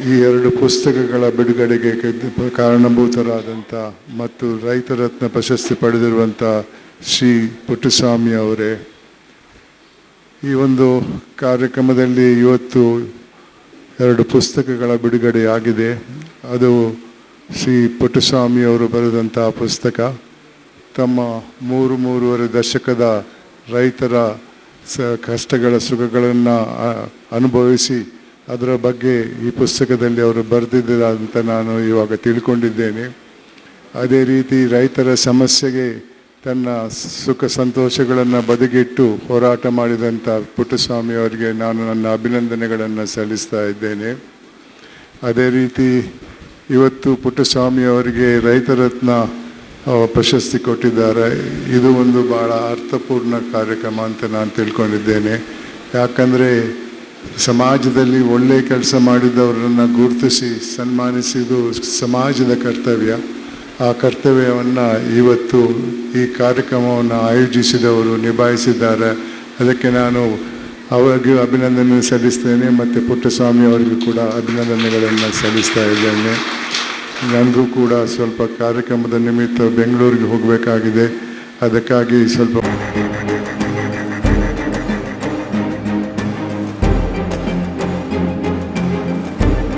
ಈ ಎರಡು ಪುಸ್ತಕಗಳ ಬಿಡುಗಡೆಗೆ ಕಾರಣಭೂತರಾದಂಥ ಮತ್ತು ರೈತರತ್ನ ಪ್ರಶಸ್ತಿ ಪಡೆದಿರುವಂಥ ಶ್ರೀ ಪುಟ್ಟಸ್ವಾಮಿ ಅವರೇ, ಈ ಒಂದು ಕಾರ್ಯಕ್ರಮದಲ್ಲಿ ಇವತ್ತು ಎರಡು ಪುಸ್ತಕಗಳ ಬಿಡುಗಡೆಯಾಗಿದೆ ಅದು ಶ್ರೀ ಪುಟ್ಟಸ್ವಾಮಿ ಅವರು ಬರೆದಂತಹ ಪುಸ್ತಕ. ತಮ್ಮ ಮೂರು ಮೂರುವರೆ ದಶಕದ ರೈತರ ಸ, ಕಷ್ಟಗಳ ಸುಖಗಳನ್ನು ಅನುಭವಿಸಿ ಅದರ ಬಗ್ಗೆ ಈ ಪುಸ್ತಕದಲ್ಲಿ ಅವರು ಬರೆದಿದ್ದಾರೆ ಅಂತ ನಾನು ಇವಾಗ ತಿಳ್ಕೊಂಡಿದ್ದೇನೆ. ಅದೇ ರೀತಿ ರೈತರ ಸಮಸ್ಯೆಗೆ ತನ್ನ ಸುಖ ಸಂತೋಷಗಳನ್ನು ಬದಿಗಿಟ್ಟು ಹೋರಾಟ ಮಾಡಿದಂಥ ಪುಟ್ಟಸ್ವಾಮಿ ಅವರಿಗೆ ನಾನು ನನ್ನ ಅಭಿನಂದನೆಗಳನ್ನು ಸಲ್ಲಿಸ್ತಾ ಇದ್ದೇನೆ. ಅದೇ ರೀತಿ ಇವತ್ತು ಪುಟ್ಟಸ್ವಾಮಿ ಅವರಿಗೆ ರೈತರತ್ನ ಪ್ರಶಸ್ತಿ ಕೊಟ್ಟಿದ್ದಾರೆ. ಇದು ಒಂದು ಭಾಳ ಅರ್ಥಪೂರ್ಣ ಕಾರ್ಯಕ್ರಮ ಅಂತ ನಾನು ತಿಳ್ಕೊಂಡಿದ್ದೇನೆ. ಯಾಕಂದರೆ ಸಮಾಜದಲ್ಲಿ ಒಳ್ಳೆಯ ಕೆಲಸ ಮಾಡಿದವರನ್ನು ಗುರುತಿಸಿ ಸನ್ಮಾನಿಸಿದ್ದು ಸಮಾಜದ ಕರ್ತವ್ಯ. ಆ ಕರ್ತವ್ಯವನ್ನು ಇವತ್ತು ಈ ಕಾರ್ಯಕ್ರಮವನ್ನು ಆಯೋಜಿಸಿದವರು, ನಿಭಾಯಿಸಿದ್ದಾರೆ. ಅದಕ್ಕೆ ನಾನು ಅವರಿಗೂ ಅಭಿನಂದನೆ ಸಲ್ಲಿಸ್ತೇನೆ ಮತ್ತು ಪುಟ್ಟಸ್ವಾಮಿ ಅವರಿಗೂ ಕೂಡ ಅಭಿನಂದನೆಗಳನ್ನು ಸಲ್ಲಿಸ್ತಾ ಇದ್ದೇನೆ. ನನಗೂ ಕೂಡ ಸ್ವಲ್ಪ ಕಾರ್ಯಕ್ರಮದ ನಿಮಿತ್ತ ಬೆಂಗಳೂರಿಗೆ ಹೋಗಬೇಕಾಗಿದೆ. ಅದಕ್ಕಾಗಿ ಸ್ವಲ್ಪ